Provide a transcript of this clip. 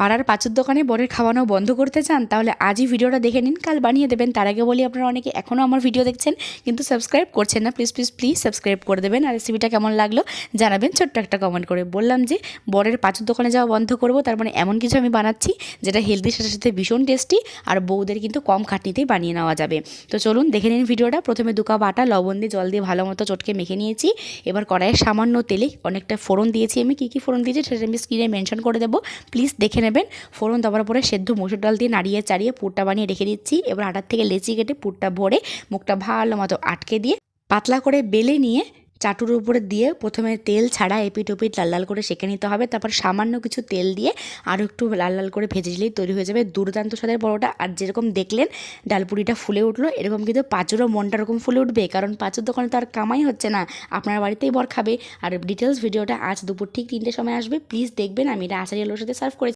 পাড়ার পাঁচুর দোকানে বরের খাওয়ানো বন্ধ করতে চান, তাহলে আজই ভিডিওটা দেখে নিন, কাল বানিয়ে দেবেন। তার আগে বলি আপনারা অনেকে এখনও আমার ভিডিও দেখছেন, কিন্তু সাবস্ক্রাইব করছেন না প্লিজ প্লিজ প্লিজ সাবস্ক্রাইব করে দেবেন। আর রেসিপিটা কেমন লাগল জানাবেন, ছোট্ট একটা কমেন্ট করে। বললাম যে, বরের পাঁচুর দোকানে যাওয়া বন্ধ করব, তার মানে এমন কিছু আমি বানাচ্ছি, যেটা হেলদির সাথে সাথে ভীষণ টেস্টি আর বউদের কিন্তু কম খাটনিতেই বানিয়ে নেওয়া যাবে। তো চলুন দেখে নিন ভিডিওটা। প্রথমে দু কাপ আটা, লবণ দিয়ে জল দিয়ে ভালো মতো চটকে মেখে নিয়েছি। এবার কড়াইয়ে সামান্য তেলে অনেকটা ফোড়ন দিয়েছি আমি। কী কী ফোড়ন দিয়েছি সেটা আমি স্ক্রিনে মেনশন করে দেবো। প্লিজ দেখে নেবেন। ফোড়ন দেওয়ার পরে সেদ্ধ মসুর ডাল দিয়ে নাড়িয়ে চাড়িয়ে পুরটা বানিয়ে রেখে দিচ্ছি। এবার আটার থেকে লেচি কেটে পুরটা ভরে মুখটা ভালো মতো আটকে দিয়ে পাতলা করে বেলে নিয়ে চাটুর উপরে দিয়ে প্রথমে তেল ছাড়া এপিট ওপিট লাল লাল করে সেঁকে নিতে হবে। তারপর সামান্য কিছু তেল দিয়ে আরও একটু লাল লাল করে ভেজে দিলেই তৈরি হয়ে যাবে। দুর্দান্ত স্বাদের পরোটা। আর যেরকম দেখলেন, ডালপুরিটা ফুলে উঠল। এরকম কিন্তু পাঁচুরও মনটা এরকম ফুলে উঠবে। কারণ পাঁচুর দোকানে তো আর কামাই হচ্ছে না। আপনার বাড়িতেই বর খাবে। আর ডিটেলস ভিডিওটা আজ দুপুর ঠিক তিনটের সময় আসবে। প্লিজ দেখবেন। আমি এটা আচারি আলুর সাথে সার্ভ করে